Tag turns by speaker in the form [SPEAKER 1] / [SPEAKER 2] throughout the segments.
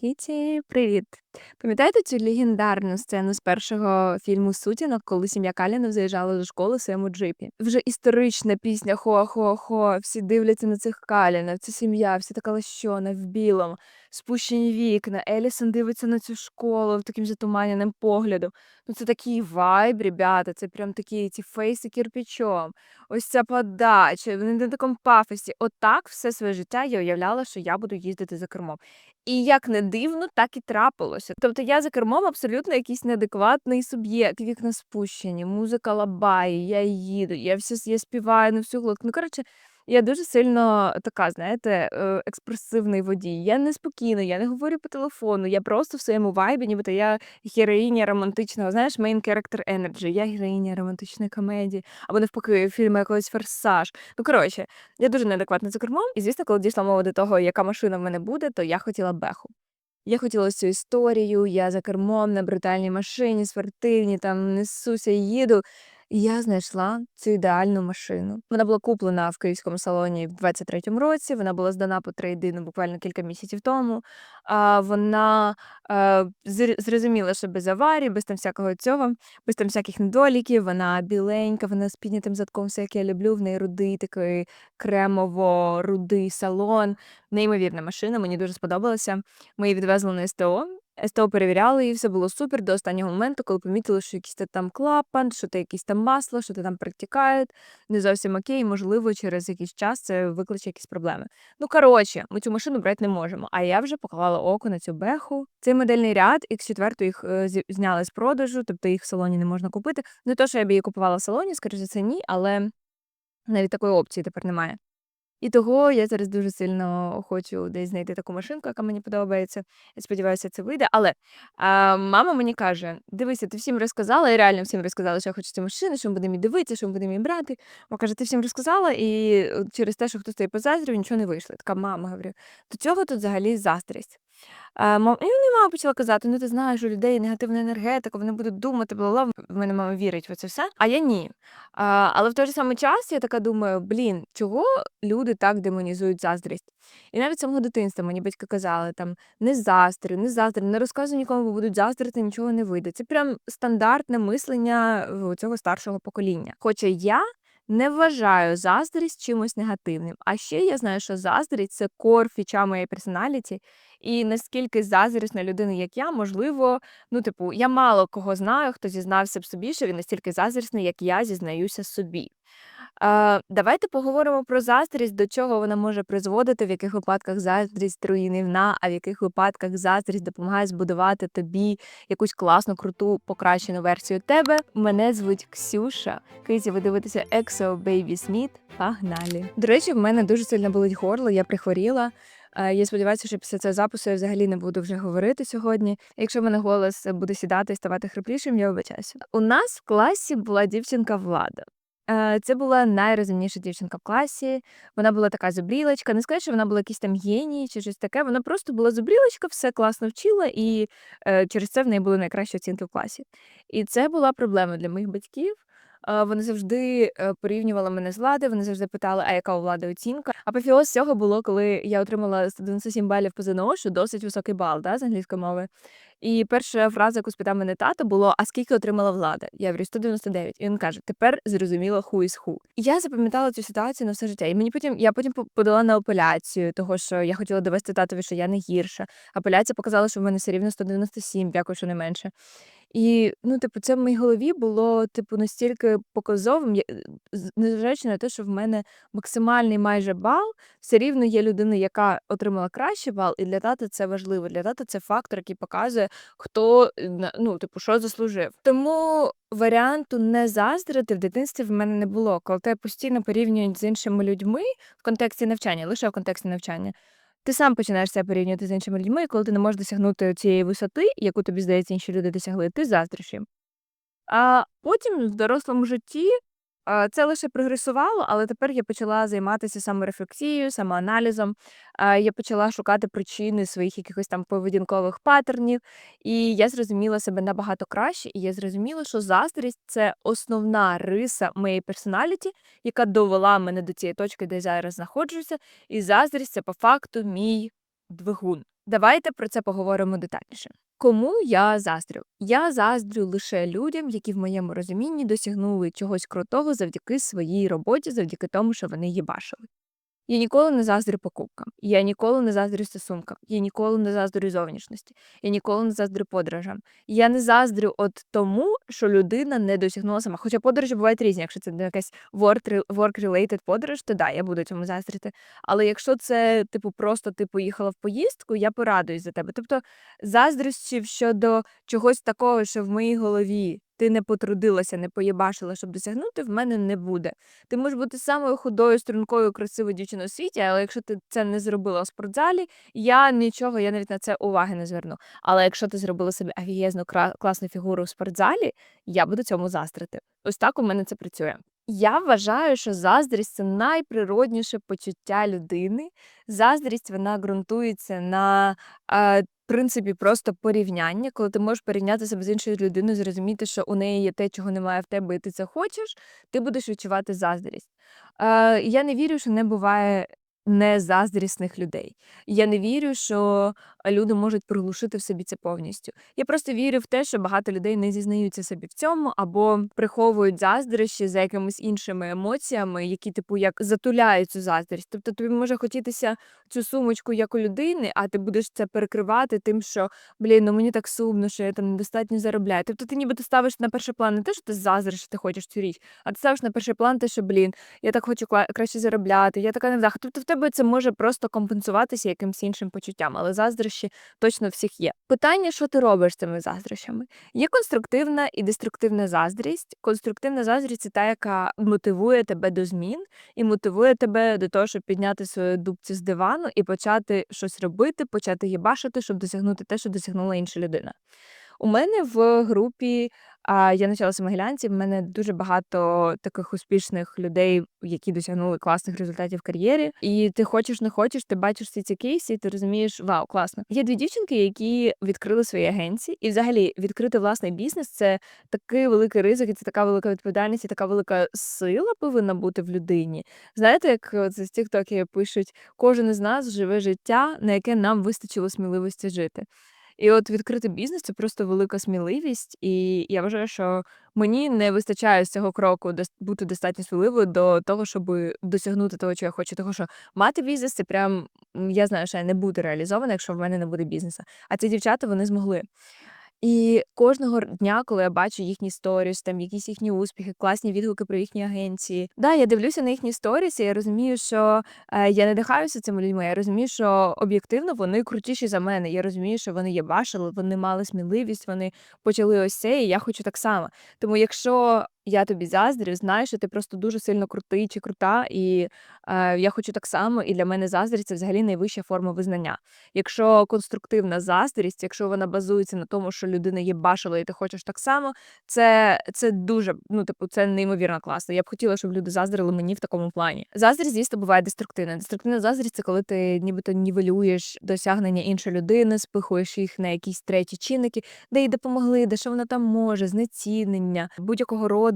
[SPEAKER 1] Кіті, привіт. Пам'ятаєте цю легендарну сцену з першого фільму Сутінок, коли сім'я Калінов заїжджала до школи в своєму джипі? Вже історична пісня Хо-хо-хо, всі дивляться на цих Калінов, це сім'я, всі така лощона в білому, спущені вікна. Елісон дивиться на цю школу таким затуманеним поглядом. Ну це такий вайб, ребята, це прям такі ці фейси кирпичом. Ось ця подача, вони на такому пафосі. Отак все своє життя я уявляла, що я буду їздити за кермом. І як не дивно, так і трапилося. Тобто я за кермом абсолютно якийсь неадекватний суб'єкт, вікна спущені, музика лабає, я їду, я все я співаю на всю глотку. Ну, коротше, я дуже сильно така, знаєте, е, експресивний водій. Я неспокійна, я не говорю по телефону, я просто в своєму вайбі, нібито я героїня романтичного, знаєш, main character energy, я героїня романтичної комедії, або навпаки, фільму якогось форсаж. Ну, коротше, я дуже неадекватна за кермом, і звісно, коли дійшла мова до того, яка машина в мене буде, то я хотіла беху. Я хотіла цю історію, я за кермом на брутальній машині, спортивні, там несуся, їду. Я знайшла цю ідеальну машину. Вона була куплена в київському салоні в 23-му році. Вона була здана по трейдину буквально кілька місяців тому. А вона е, зрозуміла, що без аварій, без там всякого цього, без там всяких недоліків. Вона біленька, вона з піднятим задком, все як я люблю. В неї рудий такий кремово-рудий салон. Неймовірна машина, мені дуже сподобалася. Ми її відвезли на СТО. СТО перевіряли, і все було супер до останнього моменту, коли помітили, що якийсь там клапан, що то якесь там масло, що то там протікає, не зовсім окей, можливо, через якийсь час це викличе якісь проблеми. Ну, коротше, ми цю машину брати не можемо. А я вже поклала око на цю беху. Цей модельний ряд X4 їх е, зняли з продажу, тобто їх в салоні не можна купити. Не то, що я б її купувала в салоні, скоріше за це ні, але навіть такої опції тепер немає. І того я зараз дуже сильно хочу десь знайти таку машинку, яка мені подобається. Я сподіваюся, це вийде. Але а, мама мені каже: дивися, ти всім розказала, і реально всім розказала, що я хочу цю машину, що ми будемо її дивитися, що ми будемо її брати. Вона каже, ти всім розказала, і через те, що хтось тобі позаздрив, нічого не вийшло. Така мама говорю, до цього тут взагалі заздрість. Мам, і мама почала казати: ну ти знаєш, у людей негативна енергетика, вони будуть думати, бла бла В мене мама вірить в це все. А я ні. А, але в той же самий час я така думаю: блін, чого люди так демонізують заздрість? І навіть самого дитинства мені батьки казали там не заздрю, не заздрю, не розказуй нікому, бо будуть заздрити, нічого не вийде. Це прям стандартне мислення цього старшого покоління. Хоча я. Не вважаю заздрість чимось негативним. А ще я знаю, що заздрість це кор фіча моєї персоналіті, і наскільки заздрісна людина, як я, можливо, ну, типу, я мало кого знаю, хто зізнався б собі, що він настільки заздрісний, як я зізнаюся собі. Е, давайте поговоримо про заздрість, до чого вона може призводити, в яких випадках заздрість руйнівна, а в яких випадках заздрість допомагає збудувати тобі якусь класну, круту, покращену версію тебе. Мене звуть Ксюша. Киті, ви дивитеся EXO Baby Smith. Погнали! До речі, в мене дуже сильно болить горло, я прихворіла. Я сподіваюся, що після цього запису я взагалі не буду вже говорити сьогодні. Якщо в мене голос буде сідати і ставати хриплішим, я вибачаюся. У нас в класі була дівчинка Влада. Е, Це була найрозумніша дівчинка в класі. Вона була така зубрілочка. Не сказати, що вона була якийсь там геній чи щось таке. Вона просто була зубрілочка, все класно вчила, і е, через це в неї були найкращі оцінки в класі. І це була проблема для моїх батьків. Е, Вони завжди е, порівнювали мене з влади, вони завжди питали, а яка у влади оцінка. Апофіоз цього було, коли я отримала 197 балів по ЗНО, що досить високий бал да, з англійської мови. І перша фраза, яку спитав мене тато, було: А скільки отримала влада? Я говорю, 199. І він каже: Тепер зрозуміло who is who. І я запам'ятала цю ситуацію на все життя. І мені потім я потім подала на апеляцію, того що я хотіла довести татові, що я не гірша. Апеляція показала, що в мене все рівно 197, дякую, що не менше. І, ну, типу, це в моїй голові було, типу, настільки показовим, незважаючи на те, що в мене максимальний майже бал, все рівно є людина, яка отримала кращий бал, і для тата це важливо. Для тата це фактор, який показує, хто е, ну, типу, що заслужив. Тому варіанту не заздрити в дитинстві в мене не було. Коли тебе постійно порівнюють з іншими людьми в контексті навчання, лише в контексті навчання. Ти сам починаєш себе порівнювати з іншими людьми, і коли ти не можеш досягнути цієї висоти, яку тобі здається, інші люди досягли, ти заздриш їм. А потім в дорослому житті це лише прогресувало, але тепер я почала займатися саморефлексією, самоаналізом. Я почала шукати причини своїх якихось там поведінкових паттернів, і я зрозуміла себе набагато краще, і я зрозуміла, що заздрість це основна риса моєї персоналіті, яка довела мене до цієї точки, де я зараз знаходжуся. І заздрість це по факту мій двигун. Давайте про це поговоримо детальніше. Кому я заздрю? Я заздрю лише людям, які в моєму розумінні досягнули чогось крутого завдяки своїй роботі, завдяки тому, що вони їбашили. Я ніколи не заздрю покупкам, я ніколи не заздрю стосункам, я ніколи не заздрю зовнішності, я ніколи не заздрю подорожам. Я не заздрю от тому, що людина не досягнула сама. Хоча подорожі бувають різні. Якщо це якась work- work-related подорож, то да, я буду цьому заздрити. Але якщо це, типу, просто ти поїхала в поїздку, я порадуюсь за тебе. Тобто заздрощів щодо чогось такого, що в моїй голові ти не потрудилася, не поєбашила, щоб досягнути, в мене не буде. Ти можеш бути самою худою, стрункою, красивою дівчиною у світі, але якщо ти це не зробила у спортзалі, я нічого, я навіть на це уваги не зверну. Але якщо ти зробила собі офігезну класну фігуру в спортзалі, я буду цьому заздрити. Ось так у мене це працює. Я вважаю, що заздрість це найприродніше почуття людини. Заздрість вона ґрунтується на е, принципі просто порівняння, коли ти можеш порівняти себе з іншою людиною, зрозуміти, що у неї є те, чого немає в тебе, і ти це хочеш, ти будеш відчувати заздрість. Е, я не вірю, що не буває незаздрісних людей. Я не вірю, що люди можуть приглушити в собі це повністю. Я просто вірю в те, що багато людей не зізнаються собі в цьому або приховують заздрощі за якимись іншими емоціями, які, типу, як затуляють цю заздрість. Тобто тобі може хотітися цю сумочку як у людини, а ти будеш це перекривати тим, що блін, ну мені так сумно, що я там недостатньо заробляю. Тобто ти ніби ти ставиш на перший план не те, що ти заздриш, ти хочеш цю річ, а ти ставиш на перший план те, що блін, я так хочу краще заробляти, я така невдаха. Тобто в тебе це може просто компенсуватися якимось іншим почуттям, але заздрощі точно всіх є. Питання, що ти робиш з цими заздрощами? Є конструктивна і деструктивна заздрість. Конструктивна заздрість це та, яка мотивує тебе до змін і мотивує тебе до того, щоб підняти свою дубцю з дивану і почати щось робити, почати їбашити, щоб досягнути те, що досягнула інша людина. У мене в групі а, я навчалася в Могилянці, в мене дуже багато таких успішних людей, які досягнули класних результатів в кар'єрі. І ти хочеш, не хочеш, ти бачиш всі ці кейси, і ти розумієш, вау, класно. Є дві дівчинки, які відкрили свої агенції, і взагалі відкрити власний бізнес це такий великий ризик, і це така велика відповідальність, і така велика сила повинна бути в людині. Знаєте, як е, це з тіктоки пишуть, кожен із нас живе життя, на яке нам вистачило сміливості жити. І от відкрити бізнес це просто велика сміливість, і я вважаю, що мені не вистачає з цього кроку бути достатньо сміливою до того, щоб досягнути того, що я хочу. Того, що мати бізнес це прям я знаю, що я не буду реалізована, якщо в мене не буде бізнесу. А ці дівчата вони змогли. І кожного дня, коли я бачу їхні сторіс, там якісь їхні успіхи, класні відгуки про їхні агенції. Да, я дивлюся на їхні сторіс, і я розумію, що е, я не дихаюся цими людьми. Я розумію, що об'єктивно вони крутіші за мене. Я розумію, що вони є башили, вони мали сміливість, вони почали ось це, і я хочу так само. Тому, якщо я тобі заздрю, знай, що ти просто дуже сильно крутий чи крута, і е, я хочу так само, і для мене заздрість це взагалі найвища форма визнання. Якщо конструктивна заздрість, якщо вона базується на тому, що людина є башила, і ти хочеш так само, це, це дуже, ну, типу, це неймовірно класно. Я б хотіла, щоб люди заздрили мені в такому плані. Заздрість, звісно, буває деструктивна. Деструктивна заздрість це коли ти нібито нівелюєш досягнення іншої людини, спихуєш їх на якісь треті чинники, де їй допомогли, де що вона там може, знецінення, будь-якого роду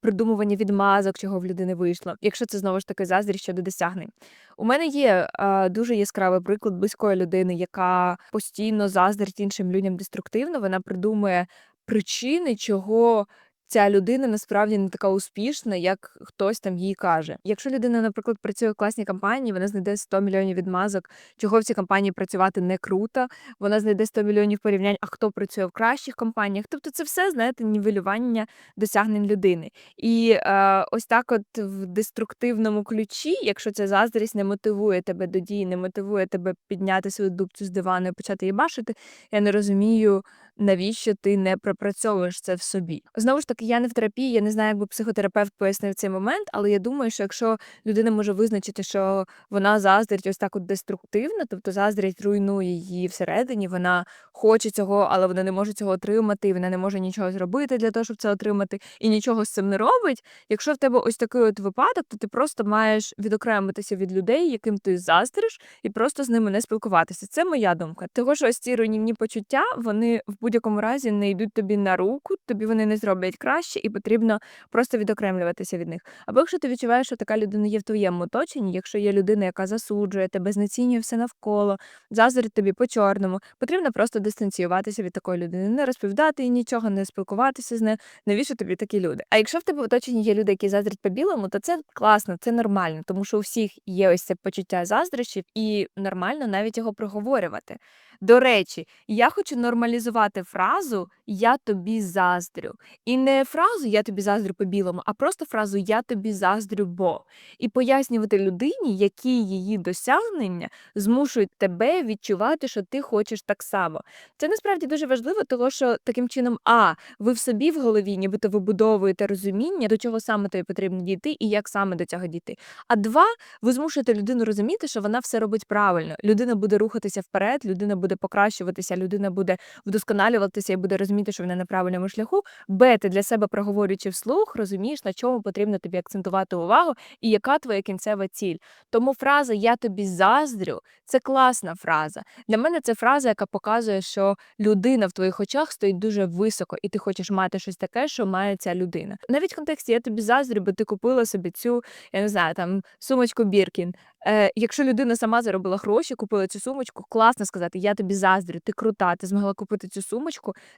[SPEAKER 1] придумування відмазок, чого в людини вийшло. Якщо це знову ж таки заздрість щодо досягнень. У мене є е, дуже яскравий приклад близької людини, яка постійно заздрить іншим людям деструктивно. Вона придумує причини, чого ця людина насправді не така успішна, як хтось там їй каже. Якщо людина, наприклад, працює в класній компанії, вона знайде 100 мільйонів відмазок, чого в цій компанії працювати не круто. Вона знайде 100 мільйонів порівнянь, а хто працює в кращих компаніях. Тобто, це все знаєте, нівелювання досягнень людини. І е, ось так, от в деструктивному ключі, якщо ця заздрість не мотивує тебе до дії, не мотивує тебе підняти свою дубцю з дивану і почати її башити, я не розумію, навіщо ти не пропрацьовуєш це в собі. Знову ж таки, я не в терапії, я не знаю, як би психотерапевт пояснив цей момент, але я думаю, що якщо людина може визначити, що вона заздрить ось так от деструктивно, тобто заздрість руйнує її всередині, вона хоче цього, але вона не може цього отримати, і вона не може нічого зробити для того, щоб це отримати, і нічого з цим не робить. Якщо в тебе ось такий от випадок, то ти просто маєш відокремитися від людей, яким ти заздриш, і просто з ними не спілкуватися. Це моя думка. Того, що ось ці руйнівні почуття, вони в будь-якому разі не йдуть тобі на руку, тобі вони не зроблять краще, і потрібно просто відокремлюватися від них. Або якщо ти відчуваєш, що така людина є в твоєму оточенні, якщо є людина, яка засуджує тебе, знецінює все навколо, заздрить тобі по чорному, потрібно просто дистанціюватися від такої людини, не розповідати їй нічого, не спілкуватися з нею. Навіщо тобі такі люди? А якщо в тебе в оточенні є люди, які заздрять по білому, то це класно, це нормально, тому що у всіх є ось це почуття заздрощів, і нормально навіть його проговорювати. До речі, я хочу нормалізувати фразу Я тобі заздрю. І не фразу Я тобі заздрю по білому, а просто фразу Я тобі заздрю, бо. І пояснювати людині, які її досягнення змушують тебе відчувати, що ти хочеш так само. Це насправді дуже важливо, тому що таким чином, а ви в собі в голові, нібито вибудовуєте розуміння, до чого саме тобі потрібно дійти і як саме до цього дійти. А два, ви змушуєте людину розуміти, що вона все робить правильно. Людина буде рухатися вперед, людина буде покращуватися, людина буде вдосконалюватися і буде розуміти, що вона на правильному шляху. Б, ти для себе проговорюючи вслух, розумієш, на чому потрібно тобі акцентувати увагу і яка твоя кінцева ціль. Тому фраза Я тобі заздрю це класна фраза. Для мене це фраза, яка показує, що людина в твоїх очах стоїть дуже високо, і ти хочеш мати щось таке, що має ця людина. Навіть в контексті я тобі заздрю, бо ти купила собі цю, я не знаю, там сумочку Біркін. Е, якщо людина сама заробила гроші, купила цю сумочку, класно сказати, я тобі заздрю, ти крута, ти змогла купити цю сумочку,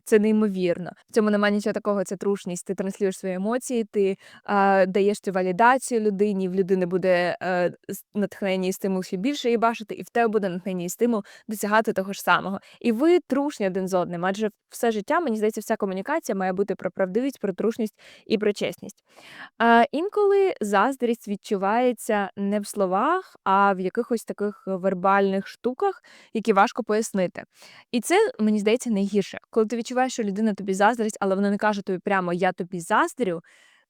[SPEAKER 1] це неймовірно. В цьому немає нічого такого, це трушність. Ти транслюєш свої емоції, ти е, даєш цю валідацію людині, в людини буде е, натхнення і стимул ще більше її бачити, і в тебе буде натхнення і стимул досягати того ж самого. І ви трушні один з одним, адже все життя, мені здається, вся комунікація має бути про правдивість, про трушність і про чесність. Е, інколи заздрість відчувається не в словах, а в якихось таких вербальних штуках, які важко пояснити. І це, мені здається, найгірше. Коли ти відчуваєш, що людина тобі заздрить, але вона не каже тобі прямо Я тобі заздрю.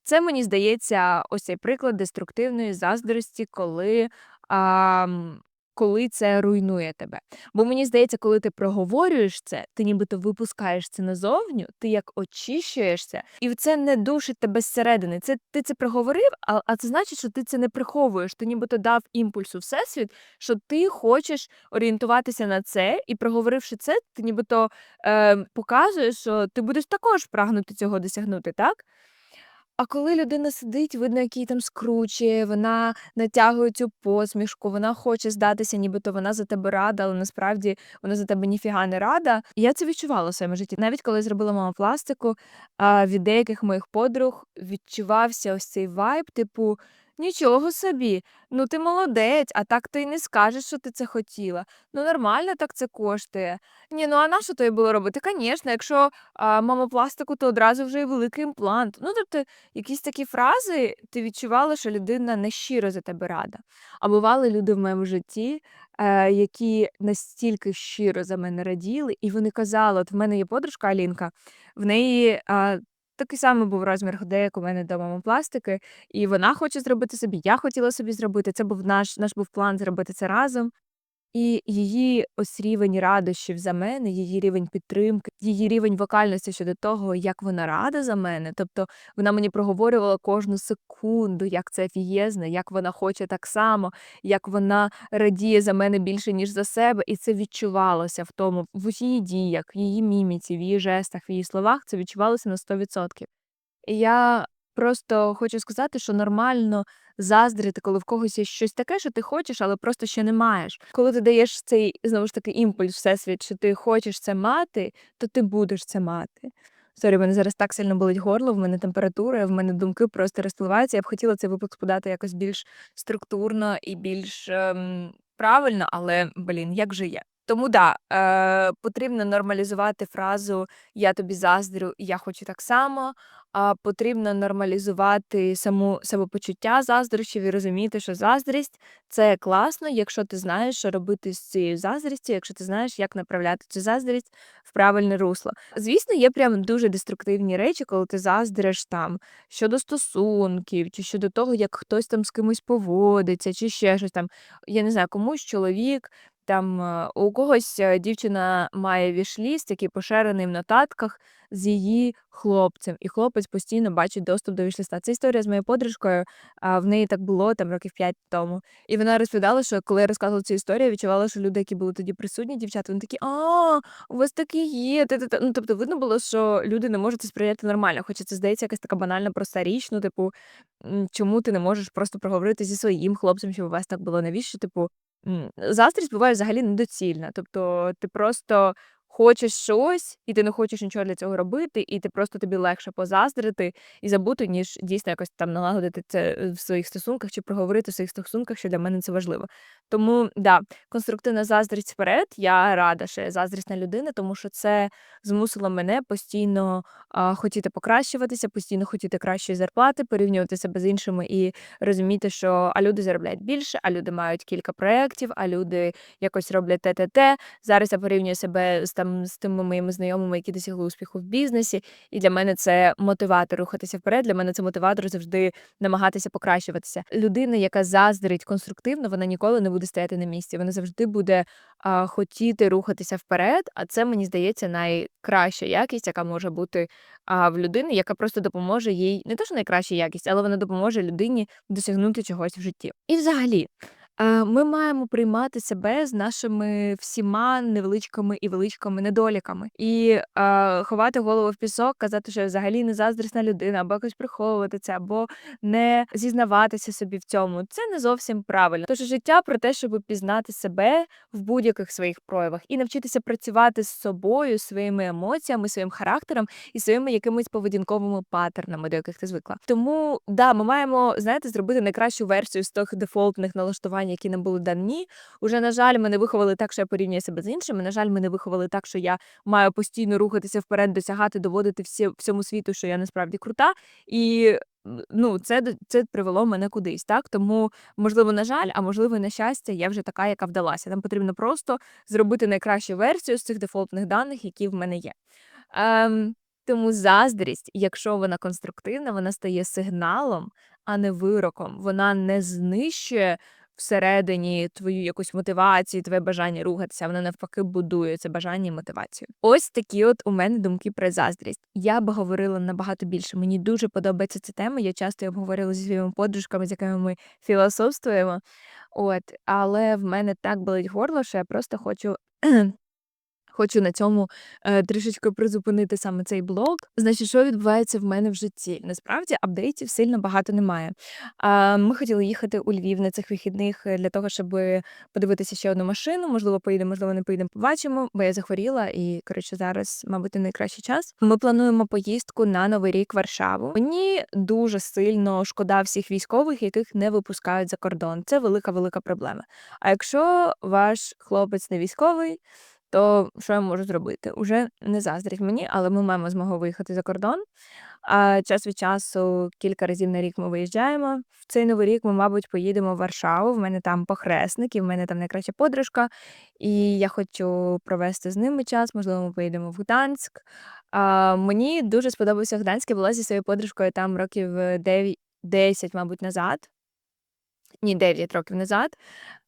[SPEAKER 1] Це мені здається, ось цей приклад деструктивної заздрості, коли, ам, коли це руйнує тебе. Бо мені здається, коли ти проговорюєш це, ти нібито випускаєш це назовню, ти як очищуєшся, і це не душить тебе зсередини. Це ти це проговорив, а, а це значить, що ти це не приховуєш. Ти нібито дав імпульсу всесвіт, що ти хочеш орієнтуватися на це, і проговоривши це, ти нібито е, показуєш, що ти будеш також прагнути цього досягнути, так? А коли людина сидить, видно, як там скручує, вона натягує цю посмішку, вона хоче здатися, нібито вона за тебе рада, але насправді вона за тебе ніфіга не рада. І я це відчувала в своєму житті. Навіть коли зробила мамопластику, пластику, від деяких моїх подруг відчувався ось цей вайб, типу. Нічого собі, ну ти молодець, а так ти й не скажеш, що ти це хотіла. Ну нормально так це коштує. Ні, ну а на що тобі було робити? Звісно, якщо а, мамопластику, то одразу вже і великий імплант. Ну, тобто, якісь такі фрази ти відчувала, що людина не щиро за тебе рада. А бували люди в моєму житті, е, які настільки щиро за мене раділи, і вони казали: от в мене є подружка Алінка, в неї. А, Такий самий був розмір як у мене вдома мамопластики, і вона хоче зробити собі. Я хотіла собі зробити. Це був наш наш був план зробити це разом. І її ось рівень радощів за мене, її рівень підтримки, її рівень вокальності щодо того, як вона рада за мене. Тобто вона мені проговорювала кожну секунду, як це офігезно, як вона хоче так само, як вона радіє за мене більше, ніж за себе. І це відчувалося в тому, в її діях, в її міміці, в її жестах, в її словах. Це відчувалося на 100%. І я просто хочу сказати, що нормально заздрити, коли в когось є щось таке, що ти хочеш, але просто ще не маєш. Коли ти даєш цей знову ж таки імпульс всесвіт, що ти хочеш це мати, то ти будеш це мати. Сорі, мене зараз так сильно болить горло, в мене температура, в мене думки просто розпливаються. Я б хотіла цей випуск подати якось більш структурно і більш ем, правильно, але блін, як же є. Тому да, е, потрібно нормалізувати фразу Я тобі заздрю, я хочу так само. А потрібно нормалізувати саму самопочуття заздрощів і розуміти, що заздрість це класно, якщо ти знаєш, що робити з цією заздрістю, якщо ти знаєш, як направляти цю заздрість в правильне русло. Звісно, є прям дуже деструктивні речі, коли ти заздриш там щодо стосунків, чи щодо того, як хтось там з кимось поводиться, чи ще щось там. Я не знаю, комусь чоловік Там, е, у когось, е, дівчина має віш-ліст, який поширений в нотатках з її хлопцем, і хлопець постійно бачить доступ до віш-листа. Це історія з моєю подружкою, а, в неї так було там років 5 тому. І вона розповідала, що коли я розказувала цю історію, я відчувала, що люди, які були тоді присутні, дівчата, вони такі: "А, у вас такі є, та-та-та". Ну, тобто видно було, що люди не можуть це сприйняти нормально, хоча це здається якась така банальна проста річ. Ну, типу, чому ти не можеш просто проговорити зі своїм хлопцем, щоб у вас так було? Навіщо, типу, заздрість буває взагалі недоцільна. Тобто ти просто хочеш щось, і ти не хочеш нічого для цього робити, і ти просто тобі легше позаздрити і забути, ніж дійсно якось там налагодити це е, в своїх стосунках чи проговорити в своїх стосунках, що для мене це важливо. Тому да, конструктивна заздрість вперед. Я рада, що я заздрісна людина, тому що це змусило мене постійно а, хотіти покращуватися, постійно хотіти кращої зарплати, порівнювати себе з іншими і розуміти, що а люди заробляють більше, а люди мають кілька проєктів, а люди якось роблять те, те, те. Зараз я порівнюю себе з там з тими моїми знайомими, які досягли успіху в бізнесі. І для мене це мотиватор рухатися вперед. Для мене це мотиватор завжди намагатися покращуватися. Людина, яка заздрить конструктивно, вона ніколи не буде стояти на місці. Вона завжди буде а, хотіти рухатися вперед. А це мені здається найкраща якість, яка може бути а, в людини, яка просто допоможе їй не то, що найкраща якість, але вона допоможе людині досягнути чогось в житті. І взагалі. Е, ми маємо приймати себе з нашими всіма невеличкими і величкими недоліками. І, е, ховати голову в пісок, казати, що я взагалі не заздрісна людина, або якось приховувати це, або не зізнаватися собі в цьому. Це не зовсім правильно. Тож життя про те, щоб пізнати себе в будь-яких своїх проявах і навчитися працювати з собою, своїми емоціями, своїм характером і своїми якимись поведінковими паттернами, до яких ти звикла. Тому да, ми маємо, знаєте, зробити найкращу версію з тих дефолтних налаштувань, які нам були дані. Уже, на жаль, ми не виховали так, що я порівнюю себе з іншими. На жаль, ми не виховали так, що я маю постійно рухатися вперед, досягати, доводити всі, всьому світу, що я насправді крута. І ну, це, це привело мене кудись. Так? Тому, можливо, на жаль, а можливо, на щастя, я вже така, яка вдалася. Нам потрібно просто зробити найкращу версію з цих дефолтних даних, які в мене є. Ем, тому заздрість, якщо вона конструктивна, вона стає сигналом, а не вироком. Вона не знищує всередині твою якусь мотивацію, твоє бажання рухатися. Вона навпаки будує це бажання і мотивацію. Ось такі от у мене думки про заздрість. Я б говорила набагато більше. Мені дуже подобається ця тема. Я часто обговорила зі своїми подружками, з якими ми філософствуємо. От, але в мене так болить горло, що я просто хочу Хочу на цьому, е, трішечки призупинити саме цей блок. Значить, що відбувається в мене в житті? Насправді апдейтів сильно багато немає. А, ми хотіли їхати у Львів на цих вихідних, е, для того, щоби подивитися ще одну машину. Можливо, поїдемо, можливо, не поїдемо, побачимо, бо я захворіла і, коротше, зараз, мабуть, найкращий час. Ми плануємо поїздку на Новий рік в Варшаву. Мені дуже сильно шкода всіх військових, яких не випускають за кордон. Це велика, велика проблема. А якщо ваш хлопець не військовий, то що я можу зробити? Уже не заздріть мені, але ми маємо змогу виїхати за кордон. А час від часу, кілька разів на рік ми виїжджаємо. В цей новий рік ми, мабуть, поїдемо в Варшаву. В мене там похресник, і в мене там найкраща подружка. І я хочу провести з ними час. Можливо, ми поїдемо в Гданськ. А, мені дуже сподобався Гданськ. Я була зі своєю подружкою там років 9, 10, мабуть, назад. Ні, 9 років назад.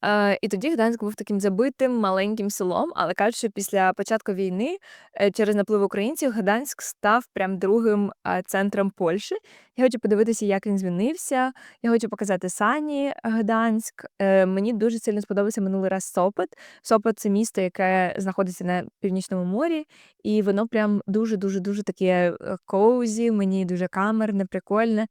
[SPEAKER 1] Е, і тоді Гданськ був таким забитим маленьким селом, але кажуть, що після початку війни е, через наплив українців Гданськ став прям другим е, центром Польщі. Я хочу подивитися, як він змінився. Я хочу показати Сані Гданськ. Е, мені дуже сильно сподобався минулий раз Сопот. Сопот це місто, яке знаходиться на північному морі, і воно прям дуже дуже дуже таке е, коузі, мені дуже камерне, прикольне.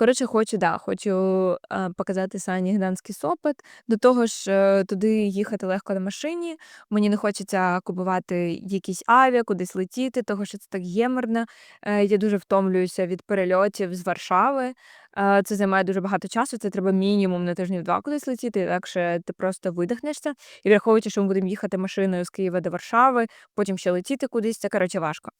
[SPEAKER 1] Коротше, хочу, да, хочу, показати Сані гданський сопит. До того ж, е, туди їхати легко на машині. Мені не хочеться купувати якийсь авіа, кудись летіти, того що це так геморно. Е, я дуже втомлююся від перельотів з Варшави. Е, це займає дуже багато часу. Це треба мінімум на тижнів два кудись летіти, інакше ти просто видихнешся. І враховуючи, що ми будемо їхати машиною з Києва до Варшави, потім ще летіти кудись, це коротше важко.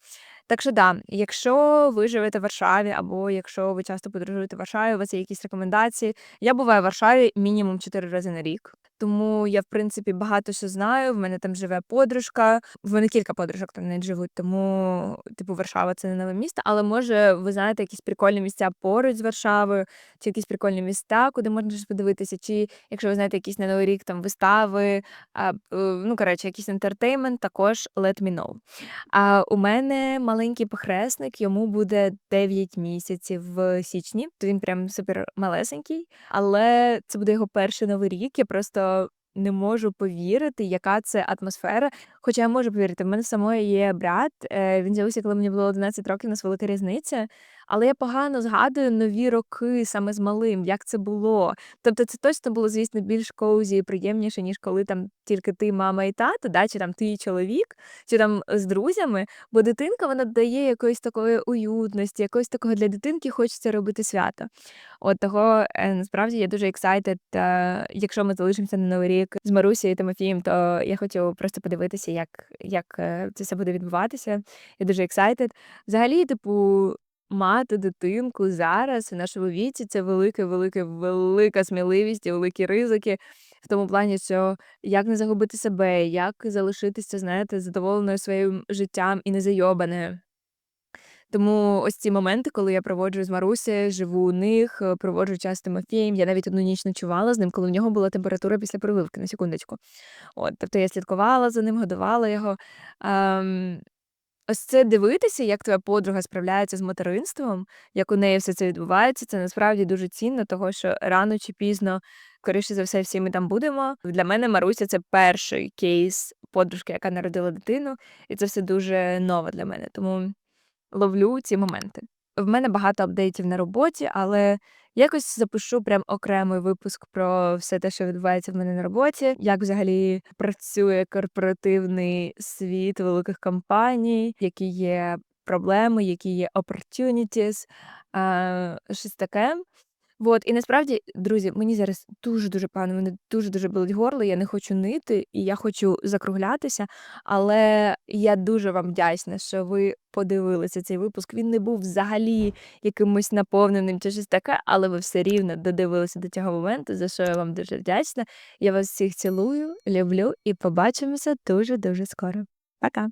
[SPEAKER 1] Так що да, якщо ви живете в Варшаві, або якщо ви часто подорожуєте в Варшаві, у вас є якісь рекомендації. Я буваю в Варшаві мінімум 4 рази на рік. Тому я, в принципі, багато що знаю. В мене там живе подружка. В мене кілька подружок там навіть живуть, тому, типу, Варшава це не нове місто. Але може, ви знаєте якісь прикольні місця поруч з Варшавою, чи якісь прикольні міста, куди можна щось подивитися, чи якщо ви знаєте якісь на Новий рік там вистави, а, е, ну коротше, якийсь ентертеймент, також let me know. А у мене маленький похресник, йому буде 9 місяців в січні. То він прям супер малесенький, але це буде його перший новий рік. Я просто не можу повірити, яка це атмосфера. Хоча я можу повірити, в мене самої є брат. е, Він з'явився, коли мені було 11 років, у нас велика різниця. Але я погано згадую нові роки саме з малим, як це було. Тобто це точно було, звісно, більш коузі і приємніше, ніж коли там тільки ти, мама і тато, да, чи там ти і чоловік, чи там з друзями. Бо дитинка вона дає якоїсь такої уютності, якогось такого для дитинки хочеться робити свято. От того е, насправді я дуже excited, е, якщо ми залишимося на новий рік з Марусею і Тимофієм, то я хочу просто подивитися, як, як е, це все буде відбуватися. Я дуже excited. Взагалі, типу. Мати дитинку зараз в нашому віці це велика, велика, велика сміливість і великі ризики в тому плані, що як не загубити себе, як залишитися, знаєте, задоволеною своїм життям і не зайобаною. Тому ось ці моменти, коли я проводжу з Марусею, живу у них, е, проводжу час з Тимофієм. Я навіть одну ніч ночувала з ним, коли в нього була температура після прививки, на секундочку. От, тобто я слідкувала за ним, годувала його. Ем, ось це дивитися, як твоя подруга справляється з материнством, як у неї все це відбувається, це насправді дуже цінно, того що рано чи пізно, скоріше за все, всі ми там будемо. Для мене Маруся це перший кейс подружки, яка народила дитину, і це все дуже нове для мене. Тому ловлю ці моменти. В мене багато апдейтів на роботі, але якось запишу прям окремий випуск про все те, що відбувається в мене на роботі, як взагалі працює корпоративний світ великих компаній, які є проблеми, які є opportunities, щось таке. Вот, і насправді, друзі, мені зараз дуже-дуже погано, мене дуже-дуже болить горло, я не хочу нити, і я хочу закруглятися, але я дуже вам вдячна, що ви подивилися цей випуск. Він не був взагалі якимось наповненим чи щось таке, але ви все рівно додивилися до цього моменту, за що я вам дуже вдячна. Я вас всіх цілую, люблю і побачимося дуже-дуже скоро. Пока!